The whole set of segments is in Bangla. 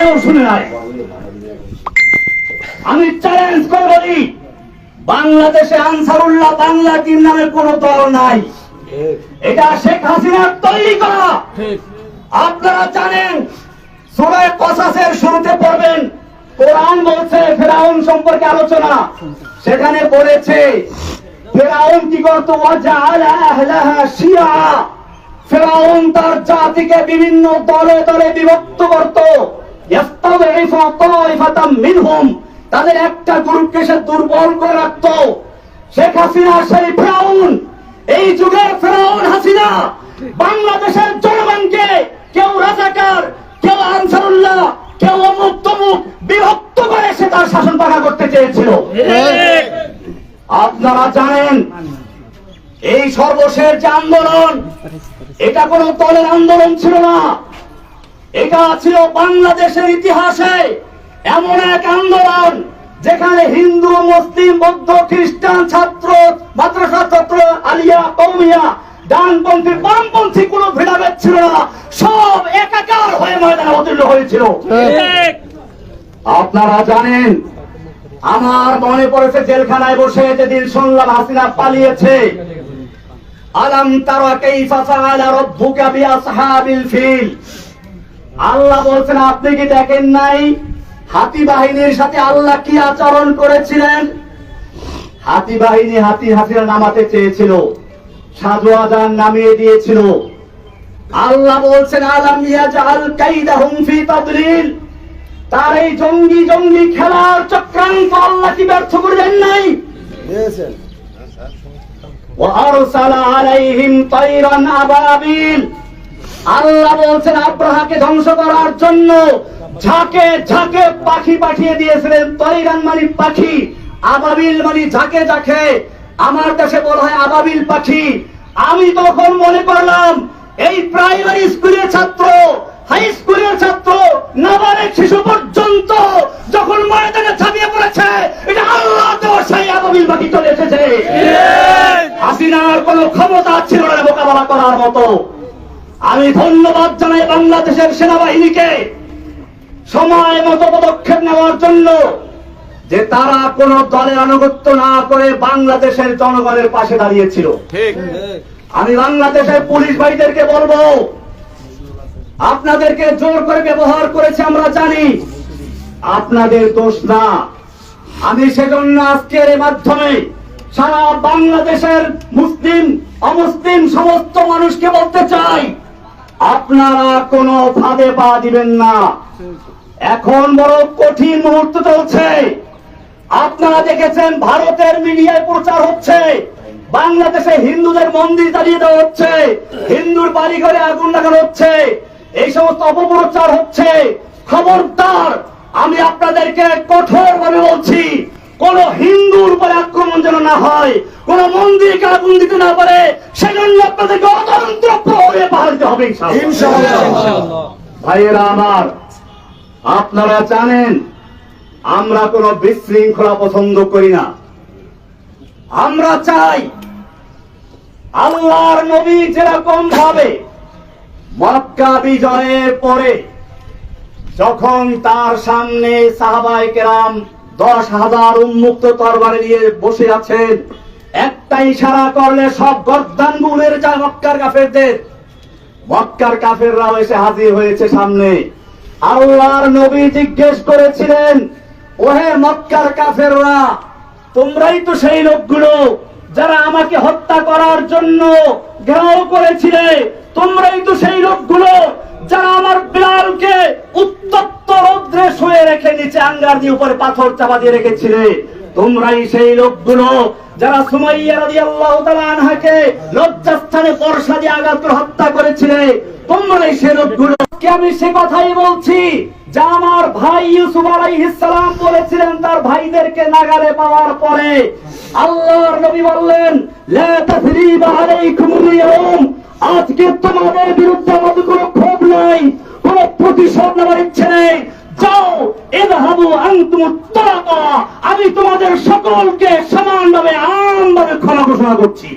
কেউ শুনে নাই। আমি চ্যালেঞ্জ করে বলি বাংলাদেশে আনসারুল্লাহ বাংলা টিম নামে কোন দল নাই। এটা শেখ হাসিনার তৈরি করা। আপনারা জানেন সুরায় কসাসের শুরুতে পড়বেন কোরআন বলছে ফেরাউন সম্পর্কে আলোচনা। সেখানে বলেছে ফেরাউন কি করতো? ফেরাউন তার জাতিকে বিভিন্ন দলে দলে বিভক্ত করত। তাদের একটা গ্রুপকে সে দুর্বল করে রাখতো। শেখ হাসিনা, সেই ফেরাউন। এই যুগের ফেরাউন হাসিনা বাংলাদেশের জনগণকে কেউ রাজাকার, কেউ আনসারুল্লাহ, কেউ অমুক তমুক বিভক্ত করে সে তার শাসন পাকা করতে চেয়েছিল। আপনারা জানেন, এই সর্বশেষ যে আন্দোলন, এটা কোন দলের আন্দোলন ছিল না। এটা ছিল বাংলাদেশের ইতিহাসে এমন এক আন্দোলন যেখানে হিন্দু মুসলিম বৌদ্ধ খ্রিস্টান ছাত্র মাদ্রাসা ছাত্র আলিয়া কৌমিয়া ডানপন্থী বামপন্থী কোনো ভেদাভেদ ছিল না। সব একাকার হয়ে ময়দানে অতুল্য হয়েছিল। আপনারা জানেন আমার মনে পড়েছে জেলখানায় বসে যেদিন শুনলাম হাসিনা পালিয়েছে। আলাম তারা কাইফা ফাআলা রাব্বুকা বিআসহাবিল ফিল। আল্লাহ বলছেন আপনি কি দেখেন নাই হাতি বাহিনীর সাথে আল্লাহ কি আচরণ করেছিলেন হাতি বাহিনী হাতি হাসিনা নামাতে চেয়েছিল সাজু আজান নামিয়ে দিয়েছিল আল্লাহ বলছেন আলাম ইয়াজাল কাইদাহুম ফি তাদলিল তার এই জঙ্গি জঙ্গি খেলার চক্রান্ত আল্লাহ কি ব্যর্থ করে দেন নাই দিয়েছেন وأرسل عليهم طيرا أبابيل আল্লাহ বলছেন আব্রাহাকে ধ্বংস করার জন্য ঝাঁকে ঝাঁকে পাখি পাঠিয়ে দিয়েছিলেন। তৈরান মানে পাখি আবাবিল মানে ঝাঁকে ঝাঁকে। আমার কাছে বলা হয় আবাবিল পাখি। আমি তখন মনে করলাম এই প্রাইমারি স্কুলের ছাত্র হাই স্কুলের ছাত্র নাবালিক শিশু পর্যন্ত যখন ময়দানে ঝাঁপিয়ে পড়েছে এটা আল্লাহ তো সেই আবাবিল পাখি চলে এসেছে। হাসিনার কোন ক্ষমতা ছিল না মোকাবেলা করার মতো। আমি ধন্যবাদ জানাই বাংলাদেশের সেনাবাহিনীকে সময় মতো পদক্ষেপ নেওয়ার জন্য যে তারা কোন দলের আনুগত্য না করে বাংলাদেশের জনগণের পাশে দাঁড়িয়েছিল। আমি বাংলাদেশের পুলিশ ভাইদেরকে বলব আপনাদেরকে জোর করে ব্যবহার করেছে আমরা জানি আপনাদের দোষ না। আমি সেজন্য আজকের এর মাধ্যমে সারা বাংলাদেশের মুসলিম অমুসলিম সমস্ত মানুষকে বলতে চাই আপনারা কোনো ফাঁদে পা দিবেন না। এখন বড় কঠিন মুহূর্ত চলছে। আপনারা দেখেছেন ভারতের মিডিয়ায় প্রচার হচ্ছে। বাংলাদেশে হিন্দুদের মন্দির জ্বালিয়ে দেওয়া হচ্ছে। হিন্দুর বাড়ি ঘরে আগুন লাগানো হচ্ছে। এই সমস্ত অপপ্রচার হচ্ছে। খবরদার, আমি আপনাদেরকে কঠোর ভাবে বলছি কোন হিন্দুর উপরে আক্রমণ যেন না হয় কোন মন্দিরকে আগুন দিতে না পারে সেজন্য আপনাদেরকে অতন্ত্র প্রহরে পাহাড় দিতে হবে ভাইয়েরা আমার আপনারা জানেন আমরা কোনো বিশৃঙ্খলা পছন্দ করি না। আমরা চাই আল্লাহর নবী যেরকম ভাবে মক্কা বিজয়ের পরে যখন তার সামনে সাহাবাই কেরাম দশ হাজার উন্মুক্ত তরবারি নিয়ে বসে আছেন। একটা ইশারা করলে সব গর্দান গুলের যায় মক্কার কাফেরদের। মক্কার কাফেররাও এসে হাজির হয়েছে সামনে। আল্লাহর নবী জিজ্ঞেস করেছিলেন, ওহে মক্কার কাফেররা, তোমরাই তো সেই লোকগুলো যারা আমাকে হত্যা করার জন্য ঘেরাও করেছিলে। তোমরাই তো সেই লোকগুলো যারা আমার বিলালকে উত্তপ্ত রৌদ্রে শুয়ে রেখে নিচে আঙ্গার দিয়ে উপরে পাথর চাপা দিয়ে রেখেছিলে, তোমরাই সেই লোকগুলো যারা সুমাইয়া রাদিয়াল্লাহু তাআলা আনহাকে লজ্জাস্থানে বর্ষা দিয়ে আঘাত করে হত্যা করেছিলে, তোমরাই সেই লোকগুলো। আমি সে কথাই বলছি, যা আমার ভাই ইউসুফ আলাইহিস সালাম বলেছিলেন তার ভাইদেরকে নাগালে পাওয়ার পরে। আল্লাহর নবী বললেন, লা তাসরিবা আলাইকুমুল ইয়াউম। আজকে তোমাদের বিরুদ্ধে আমাদের কোনো ক্ষোভ নাই, কোনো প্রতিশোধ নেওয়ার ইচ্ছে নেই। যাও এদহাবু আনতুম তারাকা আমি তোমাদের সকলকে সমানভাবে আমভাবে ক্ষমা ঘোষণা করছি।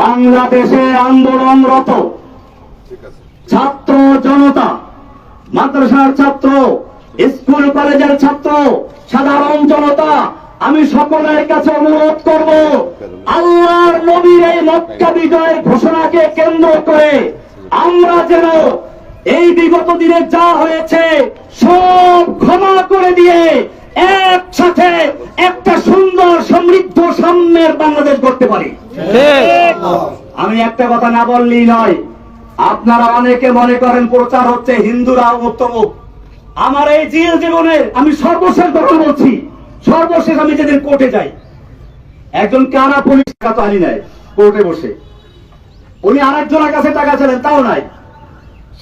বাংলাদেশে আন্দোলনরত ছাত্র জনতা, মাদ্রাসার ছাত্র, স্কুল কলেজের ছাত্র, সাধারণ জনতা আমি সকলের কাছে অনুরোধ করব, আল্লাহর নবীর এই মক্কা বিজয়ের ঘোষণাকে কেন্দ্র করে আমরা যেন এই বিগত দিনে যা হয়েছে সব ক্ষমা করে দিয়ে একসাথে একটা সুন্দর সমৃদ্ধ সাম্যের বাংলাদেশ করতে পারি। আমি একটা কথা না বললেই নয়, আপনারা অনেকে মনে করেন প্রচার হচ্ছে হিন্দুরা উত্তম আমার এই জেল জীবনের আমি সর্বশেষ কথা বলছি। সর্বশেষ আমি যেদিন কোর্টে যাই, একজন কারা পুলিশ টাকা তো আনি নাই, কোর্টে বসে। উনি আরেকজনের কাছে টাকা ছিলেন তাও নাই।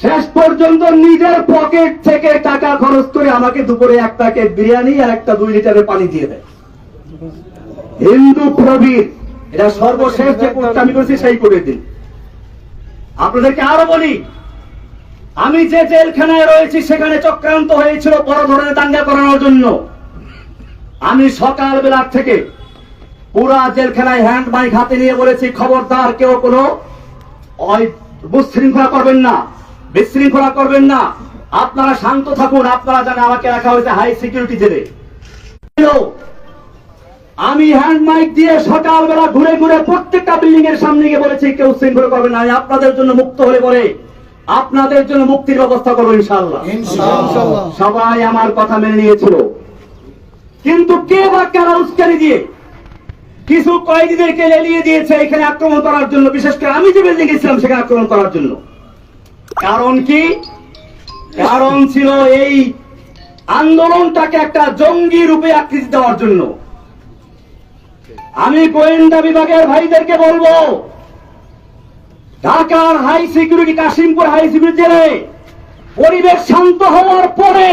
শেষ পর্যন্ত নিজের পকেট থেকে টাকা খরচ করে আমাকে দুপুরে এক প্যাকেট বিরিয়ানি আর একটা দুই লিটারের পানি দিয়ে দেয়। হিন্দু প্রবীর, এটা সর্বশেষ যে কোর্সটা আমি করেছি, সেই করে দিন। আপনাদেরকে আরও বলি, আমি যে জেলখানায় রয়েছি, সেখানে চক্রান্ত হয়েছিল বড় ধরনের দাঙ্গা করানোর জন্য। আমি সকাল বেলার থেকে পুরা জেলখানায় হ্যান্ড মাইক হাতে নিয়ে বলেছি খবরদার কেউ কোনো বিশৃঙ্খলা করবেন না বিশৃঙ্খলা করবেন না। আপনারা শান্ত থাকুন আপনারা জানেন আমাকে রাখা হয়েছে হাই সিকিউরিটি জেলে। আমি হ্যান্ড মাইক দিয়ে সকালবেলা ঘুরে ঘুরে প্রত্যেকটা বিল্ডিং এর সামনে গিয়ে বলেছি কেউ শৃঙ্খলা করবে না। আমি আপনাদের জন্য মুক্ত হলে পরে আপনাদের জন্য মুক্তির ব্যবস্থা করব ইনশাল্লাহ সবাই আমার কথা মেনে নিয়েছিল। কিন্তু কে বা কারা উস্কানি দিয়ে কিছু কয়েদিদেরকে লেলিয়ে দিয়েছে এখানে আক্রমণ করার জন্য? বিশেষ করে আমি যে বিল্ডিং গেছিলাম সেখানে আক্রমণ করার জন্য। কারণ কি? কারণ ছিল এই আন্দোলনটাকে একটা জঙ্গি রূপে আকৃতি দেওয়ার জন্য। আমি গোয়েন্দা বিভাগের ভাইদেরকে বলব, ঢাকার high security Kashimpur high security জেলে পরিবেশ শান্ত হওয়ার পরে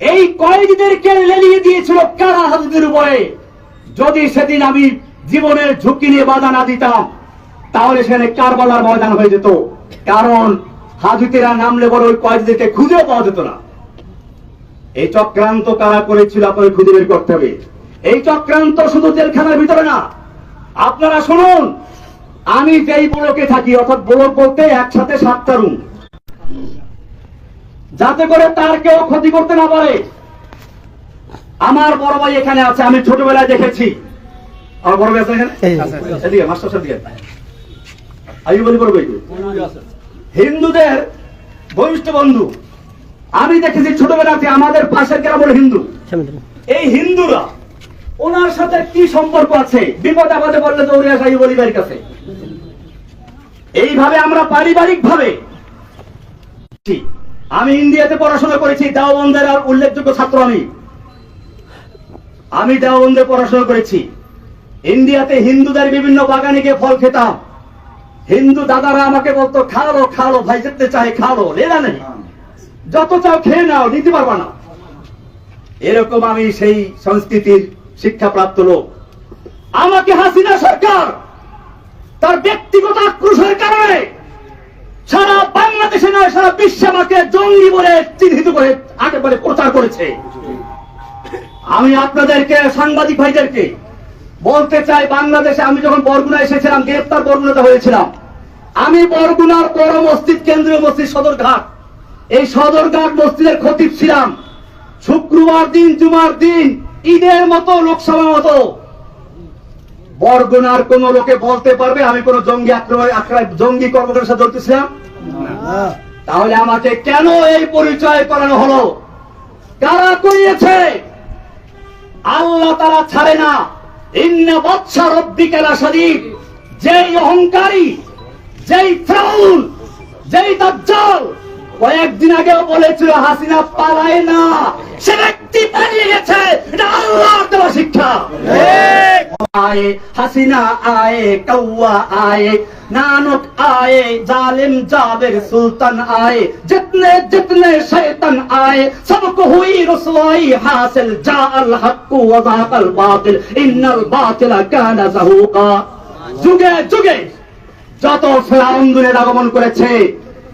এই কয়েদিদেরকে লেলিয়ে দিয়েছিল কারা হাজুদের উপরে যদি সেদিন আমি জীবনের ঝুঁকি নিয়ে বাধা না দিতাম, তাহলে সেখানে কারবালার ময়দান হয়ে যেত। কারণ হাজুতেরা নামলে বড় ওই কয়েদিদেরকে খুঁজেও পাওয়া যেত না। এই চক্রান্ত কারা করেছিল আপনাকে খুঁজে বের করতে হবে। এই চক্রান্ত শুধু জেলখানার ভিতরে না। আপনারা শুনুন, আমি যেই ব্লকে থাকি, অর্থাৎ ব্লক বলতে একসাথে সাতটা রুম যাতে করে তার কেউ ক্ষতি করতে না পারে। আমার বড় ভাই এখানে আছে আমি ছোটবেলায় দেখেছি। আমার বড় ভাই আছে এখানে? মাস্টার সাহেব বলি বড় ভাই। হিন্দুদের বরিষ্ঠ বন্ধু। আমি দেখেছি ছোটবেলাতে আমাদের পাশের গ্রাম হলো হিন্দু। এই হিন্দুরা ওনার সাথে কি সম্পর্ক আছে? বিপদ আপদে বললে দৌড়ে আসা এই বলিবার কাছে। এইভাবে আমরা পারিবারিক ভাবে আমি ইন্ডিয়াতে পড়াশোনা করেছি, দেওবন্দের আর উল্লেখযোগ্য ছাত্র আমি। আমি দেওবন্দে পড়াশোনা করেছি। ইন্ডিয়াতে হিন্দুদের বিভিন্ন বাগানে গিয়ে ফল খেতাম। হিন্দু দাদারা আমাকে বলতো, খালো খালো, ভাই, যেতে চাই, খালো, লেলা নেই। যত চাও খেয়ে নাও, নিতে পারবা না। এরকম আমি সেই সংস্কৃতির শিক্ষাপ্রাপ্ত লোক। আমাকে হাসিনা সরকার তার ব্যক্তিগত আক্রোশের কারণে সারা বাংলাদেশে নয়, সারা বিশ্বে আমাকে জঙ্গি বলে চিহ্নিত করে একেবারে প্রচার করেছে। আমি আপনাদেরকে, সাংবাদিক ভাইদেরকে বলতে চাই, বাংলাদেশে আমি যখন বরগুনা এসেছিলাম, গ্রেপ্তার বরগুনাতে হয়েছিলাম, আমি বরগুনার বড় মসজিদ, কেন্দ্রীয় মসজিদ সদরঘাট। এই সদরঘাট মসজিদের খতিব ছিলাম। শুক্রবার দিন, জুমার দিন, ঈদের মতো লোকসভা মতো বরগুনার কোন লোকে বলতে পারবে, আমি কোন জঙ্গি জঙ্গি কর্মকারের সাথে তাহলে আমাকে কেন এই পরিচয় করানো হলো? কারা করিয়েছে? আল্লাহ তারা ছাড়ে না। ইন্না বৎসা রব্বিকালা শরীফ যেই অহংকারী, যেই ফ্রাউন, যেই দাজ্জাল কয়েকদিন আগেও বলেছিল হাসিনা পালায় না সে ব্যক্তি পালিয়ে গেছে এটা আল্লাহর দেওয়া শিক্ষা आए हसीना आए कौआ आए नानक आए जालिम जाबिर सुल्तान आए जितने जितने शैतान आए सबको हुई रसवाई हासिल जा अल हक वजाकल बातिल इन्नल बातिल काना जहूका যুগে যুগে যত ফেরাউন দুনিয়ার আগমন করেছে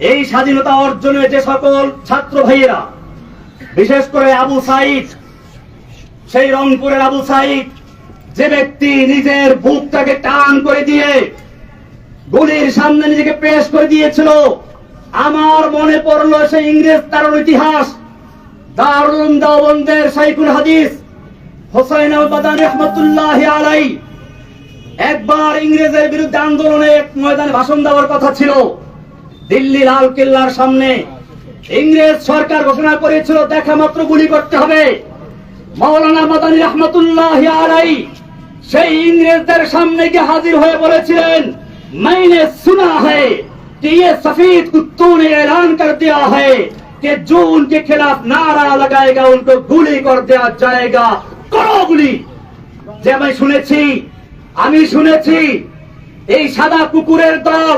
এই স্বাধীনতা অর্জনে যে সকল ছাত্র ভাইয়েরা, বিশেষ করে আবু সাইদ, সেই রংপুরের আবু সাইদ, যে ব্যক্তি নিজের বুকটাকে টান করে দিয়ে গুলির সামনে নিজেকে পেশ করে দিয়েছিল, আমার মনে পড়ল সেই ইংরেজ তার ইতিহাস দারুল দাওবন্দের সাইকুল হাদিস, হোসাইন আবাদান রহমতুল্লাহ আলাই একবার ইংরেজের বিরুদ্ধে আন্দোলনে ময়দানে ভাষণ দেওয়ার কথা ছিল। দিল্লি লাল কেল্লার সামনে ইংরেজ সরকার ঘোষণা করেছিল দেখা মাত্র গুলি করতে হবে মাওলানা মাদানী রহমতুল্লাহ আলাই সেই ইংরেজদের সামনে গিয়ে হাজির হয়ে বলেছিলেন मैंने सुना है कि ये सफेद कुत्तों ने ऐलान कर दिया है कि जो उनके खिलाफ नारा लगाएगा उनको गुली कर दिया जाएगा करो गुली যে আমি শুনেছি আমি শুনেছি এই সাদা কুকুরের দল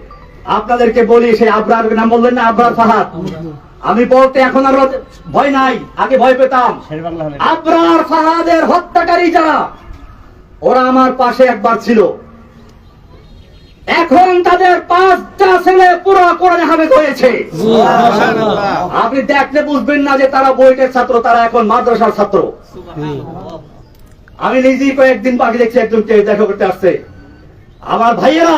আপনাদেরকে বলি সেই আবরার নাম বললেন না আবরার ফাহাদ। আমি বলতে এখন আর ভয় নাই আগে ভয় পেতাম। আবরার ফাহাদের হত্যাকারী যারা ওরা আমার পাশে একবার ছিল। এখন তাদের পাঁচটা ছেলে পুরো কোরআনে হাফেজ হয়েছে। আপনি দেখলে বুঝবেন না যে তারা বইটের ছাত্র তারা এখন মাদ্রাসার ছাত্র। আমি নিজেই কয়েকদিন বাকি দেখছি একজনকে দেখা করতে আসছে। আমার ভাইয়েরা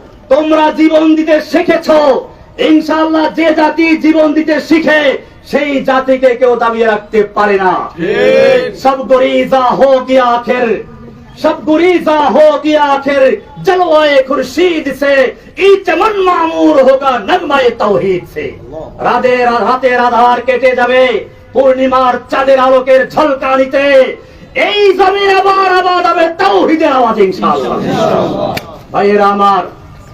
তোমরা জীবন দিতে শিখেছ। ইনশাল্লাহ যে জাতি জীবন দিতে শিখে সেই জাতিকে কেউ দাবিয়ে রাখতে পারে না। সব গরিজা হো গিয়া আখের সব গুরিজা হো গিয়া আখের খুরশিদ সে ই চমন মামুর সে। রাধে রাতে রাধার কেটে যাবে পূর্ণিমার চাঁদের আলোকের ঝলকানিতে এই জমিন আবার আবাদ হবে তাওহীদের আওয়াজ ইনশাআল্লাহ। ভাইয়েরা আমার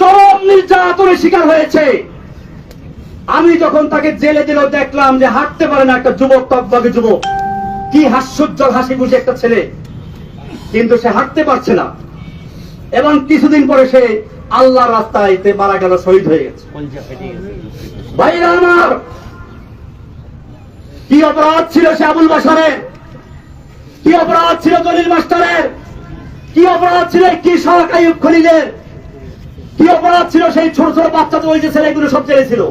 চরম নির্যাতনের শিকার হয়েছে। আমি যখন তাকে জেলে দিল দেখলাম যে হাঁটতে পারে না একটা যুবক তকবাগে যুবক। কি হাস্যোজ্জ্বল হাসি খুশি একটা ছেলে। কিন্তু সে হাঁটতে পারছে না। এবং কিছুদিন পরে সে আল্লাহর রাস্তায় মারা গেল, শহীদ হয়ে গেছে। ভাইরা আমার, কি অপরাধ ছিল সে আবুল বাসারের কি অপরাধ ছিল দলিল মাস্টারের? কি অপরাধ ছিল কি সহকারী খলিলের? কি অপরাধ ছিল সেই ছোট ছোট বাচ্চা তো ওই যে ছেলেগুলো সব ছিল?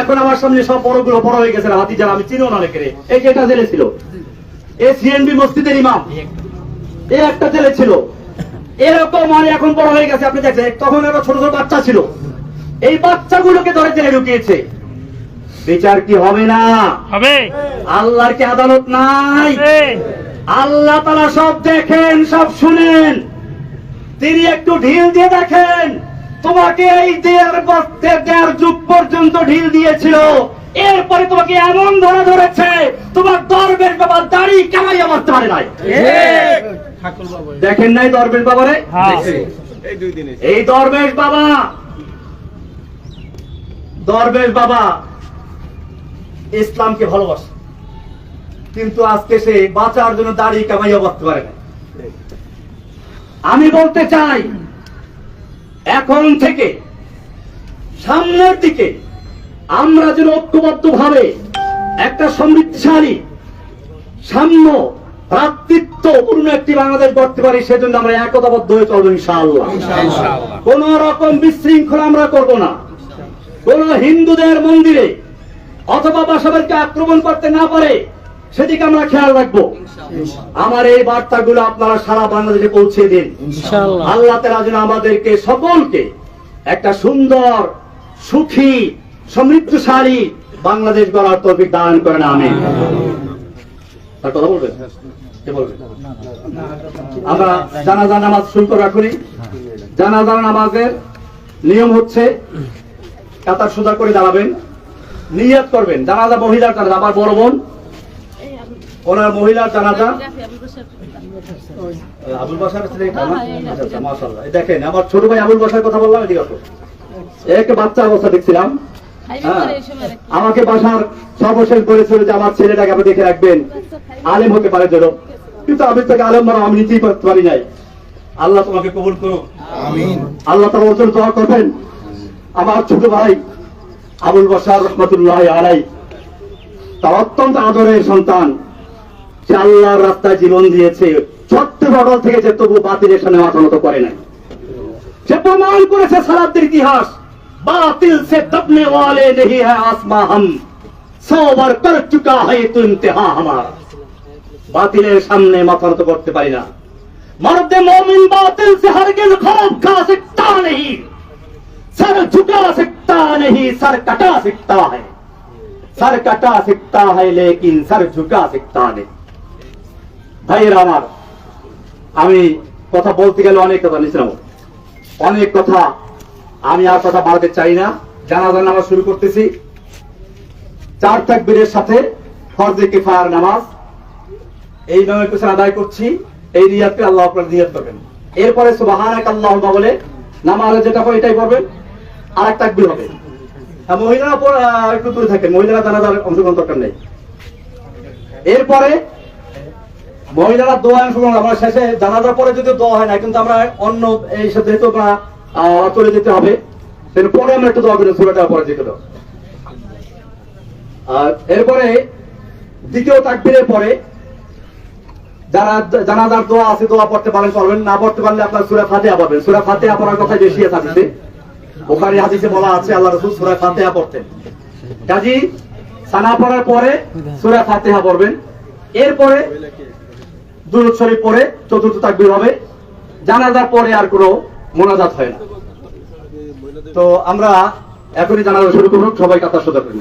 এখন আমার সামনে সব বড়গুলো বড় হয়ে গেছে হাতি যারা আমি চিনিও না রেখে এই যে এটা জেলে ছিল। এ সিএনবি মসজিদের ইমাম। এ একটা জেলে ছিল। এরকম মানে এখন বড় হয়ে গেছে আপনি দেখছেন তখন একটা ছোট ছোট বাচ্চা ছিল। এই বাচ্চাগুলোকে ধরে জেলে ঢুকিয়েছে। বিচার কি হবে না? হবে। আল্লাহর কি আদালত নাই। আল্লাহ তারা সব দেখেন সব শুনেন। তিনি একটু ঢিল দিয়ে দেখেন। তোমাকে এই দেড় বছ- দেড় যুগ পর্যন্ত ঢিল দিয়েছিল। এরপরে তোমাকে এমন ধরে ধরেছে তোমার দরবের বাবা দাড়ি কামাইয়া মারতে পারে নাই। দেখেন নাই দরবেশ বাবারে? হ্যাঁ। এই দরবেশ বাবা! দরবেশ বাবা ইসলামকে ভালোবাসে। কিন্তু আজকে সে বাঁচার জন্য দাড়ি কামাইয়া বাঁচতে পারে না আমি বলতে চাই এখন থেকে সামনের দিকে আমরা যেন ঐক্যবদ্ধ ভাবে একটা সমৃদ্ধশালী সাম্য ভ্রাতৃত্বপূর্ণ একটি বাংলাদেশ গড়তে পারি সেজন্য আমরা একতাবদ্ধ হয়ে চলবো ইনশাআল্লাহ। কোন রকম বিশৃঙ্খলা আমরা করব না। কোন হিন্দুদের মন্দিরে অথবা বাসাবাড়িকে আক্রমণ করতে না পারে সেদিকে আমরা খেয়াল রাখব। আমার এই বার্তাগুলো আপনারা সারা বাংলাদেশে পৌঁছে দিন। আল্লাহ তালা যেন আমাদেরকে সকলকে একটা সুন্দর সুখী সমৃদ্ধশালী বাংলাদেশ গড়ার তৌফিক দান করেন আমি আর কথা বলবেন? আমরা জানাজা নামাজ শুরু করে রাখুনি। জানাজা নামাজের নিয়ম হচ্ছে কাতার সোজা করে দাঁড়াবেন নিয়ত করবেন। জানাজা মহিলার জানাজা আমার বড় বোন। ওনার মহিলার জানাজা? আবুল বাসার ছেলে এটা না? আচ্ছা, আচ্ছা, দেখেন আমার ছোট ভাই আবুল বাসার কথা বললাম এদিকে আসো। এক বাচ্চা অবস্থা দেখছিলাম। হ্যাঁ, আমাকে বাসার সর্বশেষ বলেছিল যে আমার ছেলেটাকে আপনি দেখে রাখবেন। আলেম হতে পারে যেন। কিন্তু আমি তাকে আলেম বানাবো আমি নিজেই পারতে পারি নাই। আল্লাহ তোমাকে কবুল করুন আল্লাহ তোমার ওজন দোয়া করবেন। আমার ছোট ভাই আবুল বাসার রহমতুল্লাহ আলাই তার অত্যন্ত আদরের সন্তান। সে আল্লাহর রাস্তায় জীবন দিয়েছে সত্য বদল থেকে যে তবু বাতিলের সামনে মাথা মতো করে নাই সে প্রমাণ করেছে সারাদের ইতিহাস বাতিল সে দবনে वाले नहीं है आसमां हम सौ बार कर चुका है तो इम्तिहान हमारा বাতিলের সামনে মাথা নত করতে পারি না मर्द मोमिन बातिल से हरगिज खौफ खा सकता नहीं सर झुका सकता नहीं सर कटा सकता है सर कटा सकता है लेकिन सर झुका सकता नहीं ভাইয়েরা আমার আমি কথা বলতে গেলে অনেক কথা নিছিলাম অনেক কথা আমি আর কথা বাড়াতে চাই না। জানাজার নামাজ শুরু করতেছি। চার তাকবীরের সাথে ফরজে কিফায়ার নামাজ। এই নামে পেছনে আদায় করছি। এই রিয়াদকে আল্লাহ আপনার রিয়াদ করবেন। এরপরে সুবহানাক আল্লাহ বলে নামাজে যেটা হয় এটাই করবেন আর এক তাকবীর হবে। মহিলারা পর- আহ, একটু দূরে থাকেন। মহিলারা জানাজার অংশগ্রহণ দরকার নেই। এরপরে মহিলারা দোয়া অংশগ্রহণ আমরা শেষে জানাজার পরে যদি দোয়া হয় না কিন্তু আমরা অন্য এই সাথে যেহেতু চলে যেতে হবে। পরে আমরা একটু দোয়া করি, সুরাটা পরে আর এরপরে দ্বিতীয় তাকবীরের পরে যারা জানাজার দোয়া আছে, দোয়া পড়তে পারেন করবেন না পড়তে পারলে আপনার সুরা ফাতেহা পড়বেন। সুরা ফাতেহা পড়ার কথা বেশি আছে ওখানে হাদিসে বলা আছে, আল্লাহ রাসূল সূরা ফাতিহা পড়তেন। কাজী সানা পড়ার পরে সুরা ফাতিহা পড়বেন। এরপরে দুরুদ শরীফ পরে চতুর্থ তাকবির হবে জানাজার পরে আর কোনো মোনাজাত হয় না তো আমরা এখনই জানাজা শুরু করুন সবাই কাতার সোজা করে।